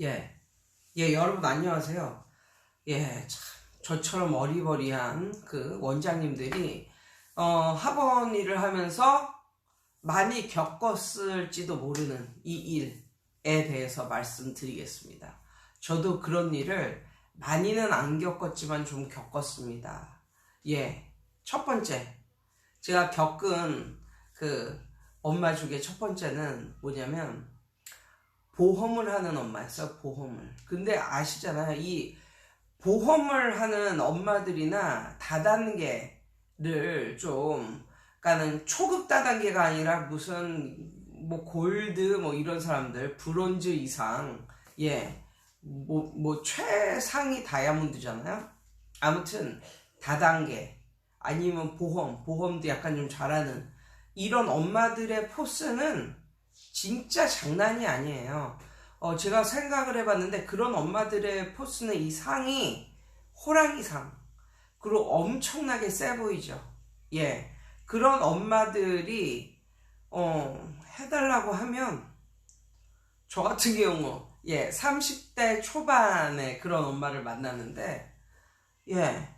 예. 예, 여러분 안녕하세요. 예, 참, 저처럼 어리버리한 그 원장님들이, 어, 학원 일을 하면서 많이 겪었을지도 모르는 이 일에 대해서 말씀드리겠습니다. 저도 그런 일을 많이는 안 겪었지만 좀 겪었습니다. 예. 첫 번째. 제가 겪은 그 엄마 중에 첫 번째는 뭐냐면, 보험을 하는 엄마였어요, 보험을. 근데 아시잖아요. 이 보험을 하는 엄마들이나 다단계를 좀, 그러니까는 초급 다단계가 아니라 무슨 뭐 골드 뭐 이런 사람들, 브론즈 이상, 예, 뭐, 뭐 최상위 다이아몬드잖아요. 아무튼 다단계 아니면 보험, 보험도 약간 좀 잘하는 이런 엄마들의 포스는 진짜 장난이 아니에요. 어, 제가 생각을 해봤는데 그런 엄마들의 포스는 이 상이 호랑이상. 그리고 엄청나게 세 보이죠. 예. 그런 엄마들이, 어, 해달라고 하면, 저 같은 경우, 예, 30대 초반에 그런 엄마를 만났는데, 예.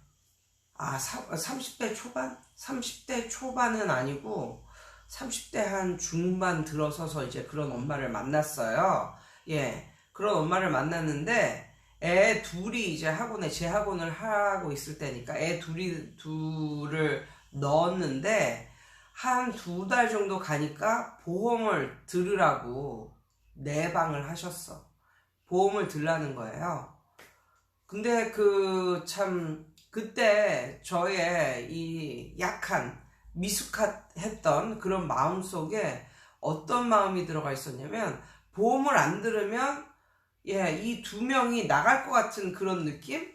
아, 사, 30대 초반? 30대 초반은 아니고, 30대 한 중반 들어서서 이제 그런 엄마를 만났어요. 예. 그런 엄마를 만났는데, 애 둘이 이제 학원에, 제 학원을 하고 있을 때니까 애 둘이, 둘을 넣었는데, 한 두 달 정도 가니까 보험을 들으라고 내방을 하셨어. 보험을 들라는 거예요. 근데 그 참, 그때 저의 이 약한, 미숙했던 그런 마음 속에 어떤 마음이 들어가 있었냐면 보험을 안 들으면 예, 이 두 명이 나갈 것 같은 그런 느낌?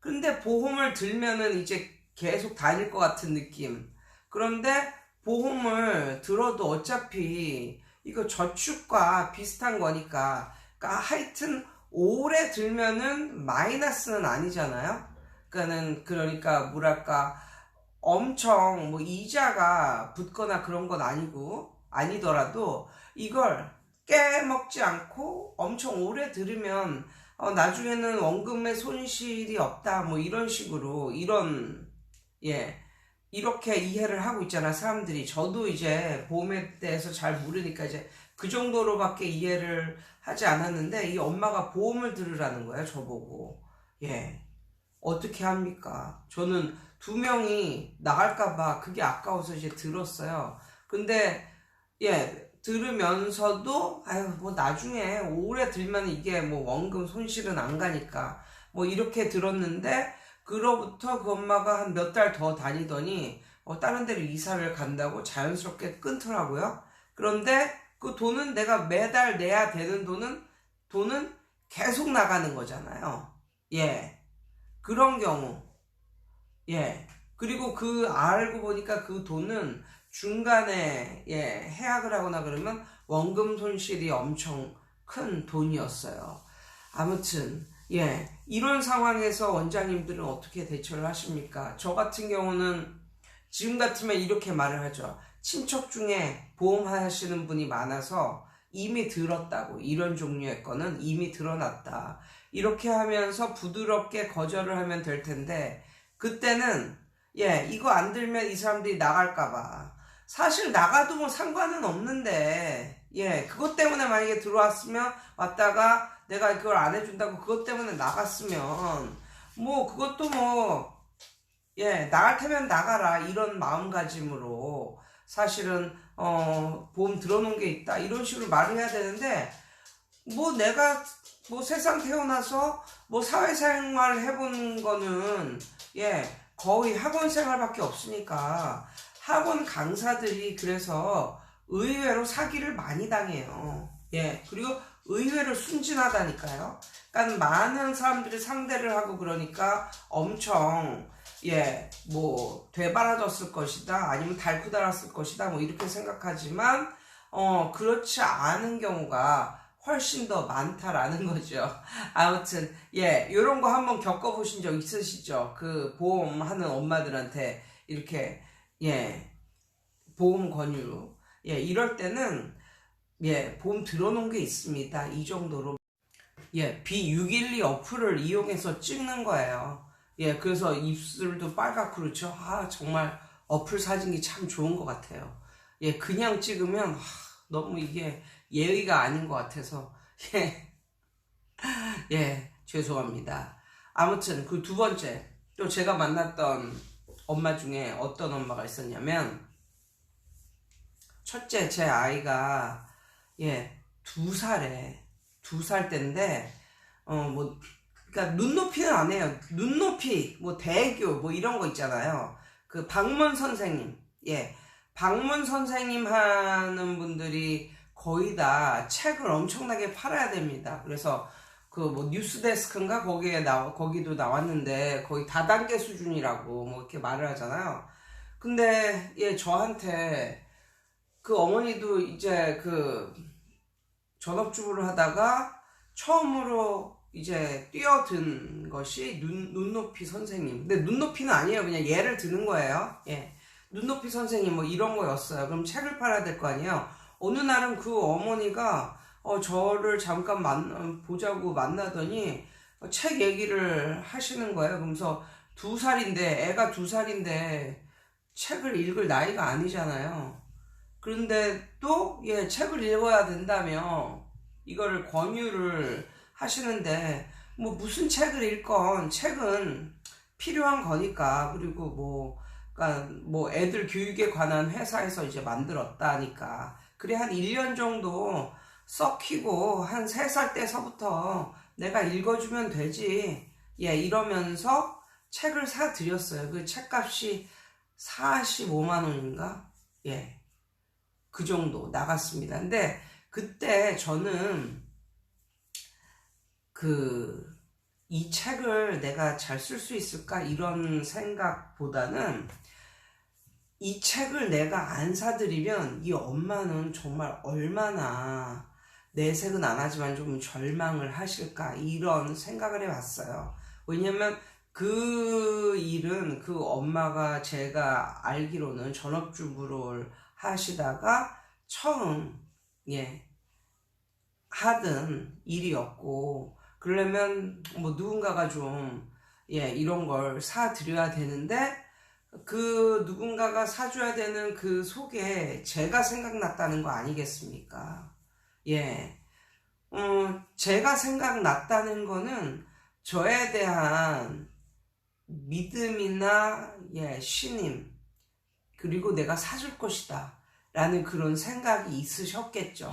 근데 보험을 들면은 이제 계속 다닐 것 같은 느낌. 그런데 보험을 들어도 어차피 이거 저축과 비슷한 거니까 그러니까 하여튼 오래 들면은 마이너스는 아니잖아요. 그러니까는 그러니까 뭐랄까 엄청 뭐 이자가 붙거나 그런 건 아니고 아니더라도 이걸 깨먹지 않고 엄청 오래 들으면 어, 나중에는 원금의 손실이 없다 뭐 이런 식으로 이런 예 이렇게 이해를 하고 있잖아 사람들이. 저도 이제 보험에 대해서 잘 모르니까 이제 그 정도로밖에 이해를 하지 않았는데 이 엄마가 보험을 들으라는 거예요 저보고. 예 어떻게 합니까 저는 두 명이 나갈까봐 그게 아까워서 이제 들었어요. 근데, 예, 들으면서도, 아유, 뭐 나중에 오래 들면 이게 뭐 원금 손실은 안 가니까, 뭐 이렇게 들었는데, 그로부터 그 엄마가 한 몇 달 더 다니더니, 어, 다른 데로 이사를 간다고 자연스럽게 끊더라고요. 그런데 그 돈은 내가 매달 내야 되는 돈은, 돈은 계속 나가는 거잖아요. 예. 그런 경우. 예. 그리고 그 알고 보니까 그 돈은 중간에 예, 해약을 하거나 그러면 원금 손실이 엄청 큰 돈이었어요. 아무튼 예, 이런 상황에서 원장님들은 어떻게 대처를 하십니까? 저 같은 경우는 지금 같으면 이렇게 말을 하죠. 친척 중에 보험 하시는 분이 많아서 이미 들었다고. 이런 종류의 거는 이미 드러났다. 이렇게 하면서 부드럽게 거절을 하면 될 텐데 그때는 예 이거 안 들면 이 사람들이 나갈까봐. 사실 나가도 뭐 상관은 없는데 예 그것 때문에 만약에 들어왔으면 왔다가 내가 그걸 안 해준다고 그것 때문에 나갔으면 뭐 그것도 뭐 예 나갈 테면 나가라. 이런 마음가짐으로 사실은 어 보험 들어놓은 게 있다 이런 식으로 말을 해야 되는데 뭐 내가 뭐 세상 태어나서 뭐 사회생활 해본 거는 예 거의 학원 생활밖에 없으니까 학원 강사들이 그래서 의외로 사기를 많이 당해요. 예 그리고 의외로 순진하다니까요. 그러니까 많은 사람들이 상대를 하고 그러니까 엄청 예, 뭐, 되바라졌을 것이다, 아니면 달고 달았을 것이다, 뭐, 이렇게 생각하지만, 어, 그렇지 않은 경우가 훨씬 더 많다라는 거죠. 아무튼, 예, 요런 거 한번 겪어보신 적 있으시죠? 그 보험하는 엄마들한테 이렇게, 예, 보험 권유. 예, 이럴 때는, 예, 보험 들어놓은 게 있습니다. 이 정도로. 예, B612 어플을 이용해서 찍는 거예요. 예, 그래서 입술도 빨갛고 그렇죠. 아, 정말 어플 사진이 참 좋은 것 같아요. 예, 그냥 찍으면 아, 너무 이게 예의가 아닌 것 같아서 예, 예, 죄송합니다. 아무튼 그 두 번째 또 제가 만났던 엄마 중에 어떤 엄마가 있었냐면 첫째 제 아이가 예, 두 살에 두 살 때인데 어뭐 그러니까 눈높이는 안 해요. 눈높이 뭐 대교 뭐 이런 거 있잖아요. 그 방문 선생님 예 방문 선생님 하는 분들이 거의 다 책을 엄청나게 팔아야 됩니다. 그래서 그 뭐 뉴스데스크인가 거기에 나 거기도 나왔는데 거의 다단계 수준이라고 뭐 이렇게 말을 하잖아요. 근데 예 저한테 그 어머니도 이제 그 전업주부를 하다가 처음으로 이제 뛰어든 것이 눈, 눈높이 선생님. 근데 눈높이는 아니에요. 그냥 예를 드는 거예요. 예. 눈높이 선생님 뭐 이런 거였어요. 그럼 책을 팔아야 될 거 아니에요. 어느 날은 그 어머니가 어, 저를 잠깐 만, 보자고 만나더니 어, 책 얘기를 하시는 거예요. 그러면서 두 살인데, 애가 두 살인데 책을 읽을 나이가 아니잖아요. 그런데 또, 예, 책을 읽어야 된다며, 이거를 권유를 하시는데, 뭐, 무슨 책을 읽건, 책은 필요한 거니까, 그리고 뭐, 그니까, 뭐, 애들 교육에 관한 회사에서 이제 만들었다니까. 그래, 한 1년 정도 썩히고, 한 3살 때서부터 내가 읽어주면 되지. 예, 이러면서 책을 사 드렸어요. 그 책값이 45만 원인가? 예. 그 정도 나갔습니다. 근데 그때 저는 그 이 책을 내가 잘 쓸 수 있을까 이런 생각보다는 이 책을 내가 안 사드리면 이 엄마는 정말 얼마나 내색은 안 하지만 좀 절망을 하실까 이런 생각을 해봤어요. 왜냐면 그 일은 그 엄마가 제가 알기로는 전업주부를 하시다가 처음 예 하던 일이었고 그러려면 뭐 누군가가 좀 예 이런 걸 사드려야 되는데 그 누군가가 사줘야 되는 그 속에 제가 생각났다는 거 아니겠습니까? 예. 어, 제가 생각났다는 거는 저에 대한 믿음이나 예, 신임 그리고 내가 사줄 것이다 라는 그런 생각이 있으셨겠죠.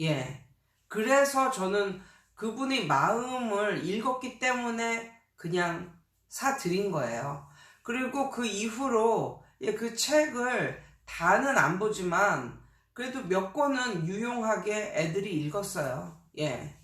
예. 그래서 저는 그분의 마음을 읽었기 때문에 그냥 사드린 거예요. 그리고 그 이후로 예, 그 책을 다는 안 보지만 그래도 몇 권은 유용하게 애들이 읽었어요. 예.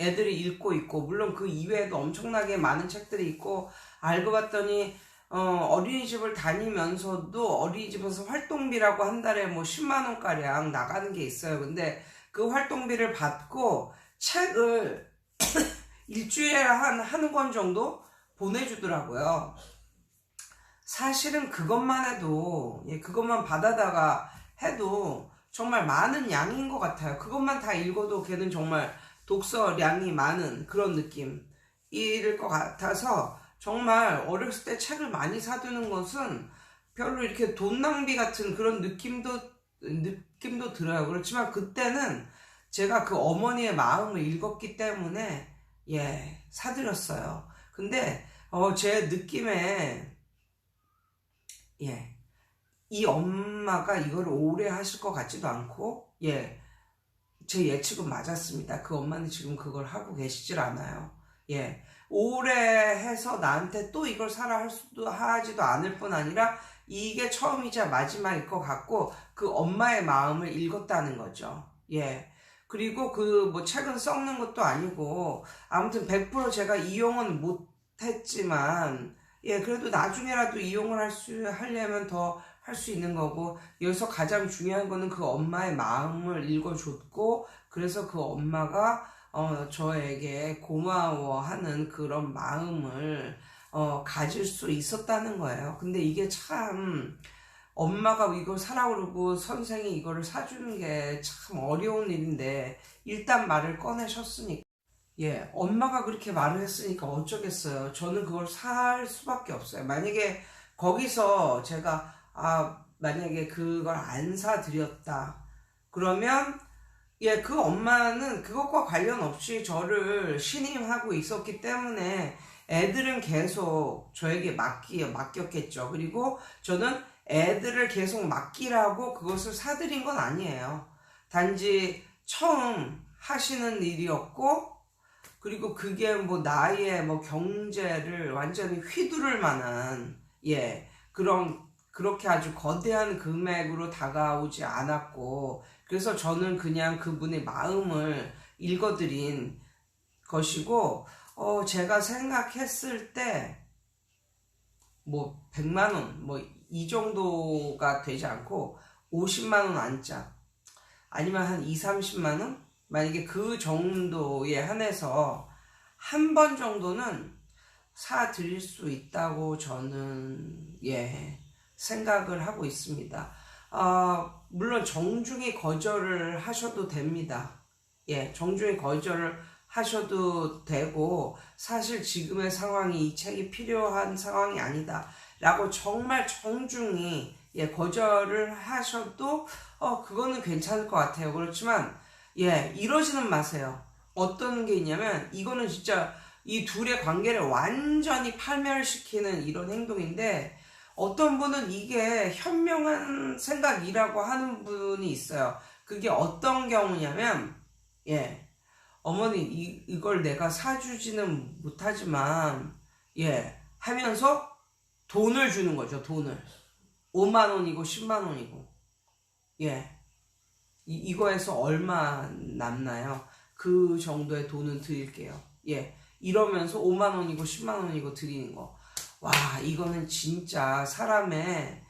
애들이 읽고 있고, 물론 그 이외에도 엄청나게 많은 책들이 있고, 알고 봤더니, 어, 어린이집을 다니면서도 어린이집에서 활동비라고 한 달에 뭐 10만 원가량 나가는 게 있어요. 근데 그 활동비를 받고 책을 일주일에 한, 한 권 정도 보내주더라고요. 사실은 그것만 해도, 예, 그것만 받아다가 해도 정말 많은 양인 것 같아요. 그것만 다 읽어도 걔는 정말 독서량이 많은 그런 느낌일 것 같아서 정말 어렸을 때 책을 많이 사두는 것은 별로 이렇게 돈 낭비 같은 그런 느낌도 느낌도 들어요. 그렇지만 그때는 제가 그 어머니의 마음을 읽었기 때문에 예 사드렸어요. 근데 어, 제 느낌에 예, 이 엄마가 이걸 오래 하실 것 같지도 않고 예, 제 예측은 맞았습니다. 그 엄마는 지금 그걸 하고 계시질 않아요. 예, 오래 해서 나한테 또 이걸 사라 할 수도 하지도 않을 뿐 아니라 이게 처음이자 마지막일 것 같고 그 엄마의 마음을 읽었다는 거죠. 예. 그리고 그 뭐 책은 썩는 것도 아니고 아무튼 100% 제가 이용은 못 했지만 예, 그래도 나중에라도 이용을 할 수 하려면 더 할 수 있는 거고 여기서 가장 중요한 거는 그 엄마의 마음을 읽어줬고 그래서 그 엄마가 어, 저에게 고마워하는 그런 마음을 어, 가질 수 있었다는 거예요. 근데 이게 참 엄마가 이걸 사라 그러고 선생이 이거를 사주는 게 참 어려운 일인데 일단 말을 꺼내셨으니까 예, 엄마가 그렇게 말을 했으니까 어쩌겠어요. 저는 그걸 살 수밖에 없어요. 만약에 거기서 제가, 아, 만약에 그걸 안 사드렸다. 그러면, 예, 그 엄마는 그것과 관련 없이 저를 신임하고 있었기 때문에 애들은 계속 저에게 맡기, 맡겼겠죠. 그리고 저는 애들을 계속 맡기라고 그것을 사드린 건 아니에요. 단지 처음 하시는 일이었고, 그리고 그게 뭐 나의 뭐 경제를 완전히 휘두를 만한 예 그런 그렇게 아주 거대한 금액으로 다가오지 않았고 그래서 저는 그냥 그분의 마음을 읽어드린 것이고 어 제가 생각했을 때 뭐 100만 원 뭐 이 정도가 되지 않고 50만 원 안짝 아니면 한 2, 30만 원 만약에 그 정도에 한해서 한 번 정도는 사 드릴 수 있다고 저는 예 생각을 하고 있습니다. 아 물론 정중히 거절을 하셔도 됩니다. 예 정중히 거절을 하셔도 되고 사실 지금의 상황이 이 책이 필요한 상황이 아니다 라고 정말 정중히 예 거절을 하셔도 어 그거는 괜찮을 것 같아요. 그렇지만 예, 이러지는 마세요. 어떤 게 있냐면, 이거는 진짜 이 둘의 관계를 완전히 팔멸시키는 이런 행동인데, 어떤 분은 이게 현명한 생각이라고 하는 분이 있어요. 그게 어떤 경우냐면, 예, 어머니, 이, 이걸 내가 사주지는 못하지만, 예, 하면서 돈을 주는 거죠, 돈을. 5만 원이고, 10만 원이고, 예. 이, 이거에서 얼마 남나요? 그 정도의 돈은 드릴게요. 예. 이러면서 5만 원이고 10만 원이고 드리는 거. 와, 이거는 진짜 사람의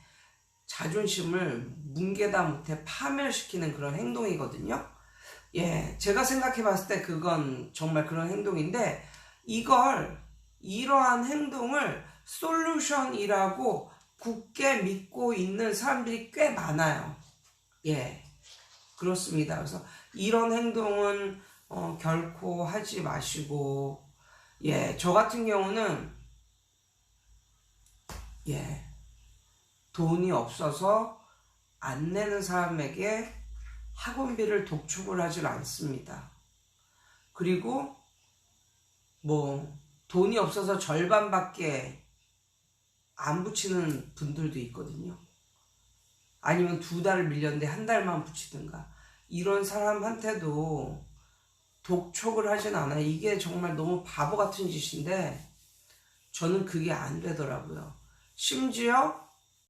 자존심을 뭉개다 못해 파멸시키는 그런 행동이거든요. 예. 제가 생각해 봤을 때 그건 정말 그런 행동인데, 이걸, 이러한 행동을 솔루션이라고 굳게 믿고 있는 사람들이 꽤 많아요. 예. 그렇습니다. 그래서 이런 행동은 어, 결코 하지 마시고 예, 저 같은 경우는 예, 돈이 없어서 안 내는 사람에게 학원비를 독촉을 하질 않습니다. 그리고 뭐 돈이 없어서 절반밖에 안 붙이는 분들도 있거든요. 아니면 두 달을 밀렸는데 한 달만 붙이든가 이런 사람한테도 독촉을 하진 않아요. 이게 정말 너무 바보 같은 짓인데 저는 그게 안 되더라고요. 심지어